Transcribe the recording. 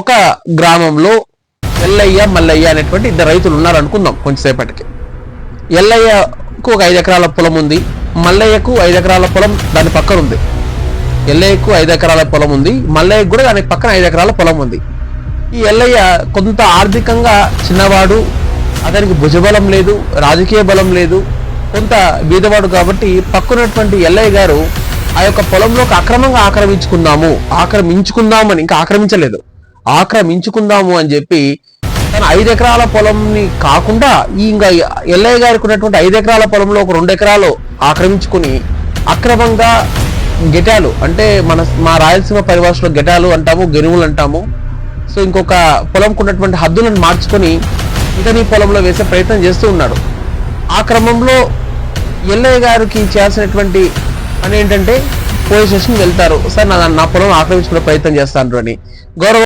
ఒక గ్రామంలో ఎల్లయ్య మల్లయ్య అనేటువంటి ఇద్దరు రైతులు ఉన్నారు అనుకుందాం కొంచెంసేపటికి ఎల్లయ్యకు ఒక ఐదు ఎకరాల పొలం ఉంది మల్లయ్యకు ఐదు ఎకరాల పొలం దాని పక్కన ఉంది. ఎల్లయ్యకు ఐదు ఎకరాల పొలం ఉంది మల్లయ్యకు కూడా దాని పక్కన ఐదు ఎకరాల పొలం ఉంది. ఈ ఎల్లయ్య కొంత ఆర్థికంగా చిన్నవాడు అతనికి భుజబలం లేదు రాజకీయ బలం లేదు కొంత బీదవాడు కాబట్టి పక్కనటువంటి ఎల్లయ్య గారు ఆ యొక్క పొలంలోకి అక్రమంగా ఆక్రమించుకుందాము ఆక్రమించుకుందామని ఇంకా ఆక్రమించలేదు. ఆక్రమించుకుందాము అని చెప్పి తన ఐదు ఎకరాల పొలంని కాకుండా ఈ ఇంకా ఎల్లయ్య గారికి ఉన్నటువంటి ఐదు ఎకరాల పొలంలో ఒక రెండు ఎకరాలు ఆక్రమించుకుని అక్రమంగా గెటాలు అంటే మన మా రాయలసీమ పరిభాషలో గెటాలు అంటాము గెనువులు అంటాము. సో ఇంకొక పొలంకు ఉన్నటువంటి హద్దులను మార్చుకొని ఇతని పొలంలో వేసే ప్రయత్నం చేస్తూ ఉన్నాడు. ఆ క్రమంలో ఎల్లయ్య గారికి చేయాల్సినటువంటి పని ఏంటంటే పోలీస్ స్టేషన్ వెళ్తారు. సార్ నా నా పొలం ఆక్రమించుకునే ప్రయత్నం చేస్తాను అని. గౌరవ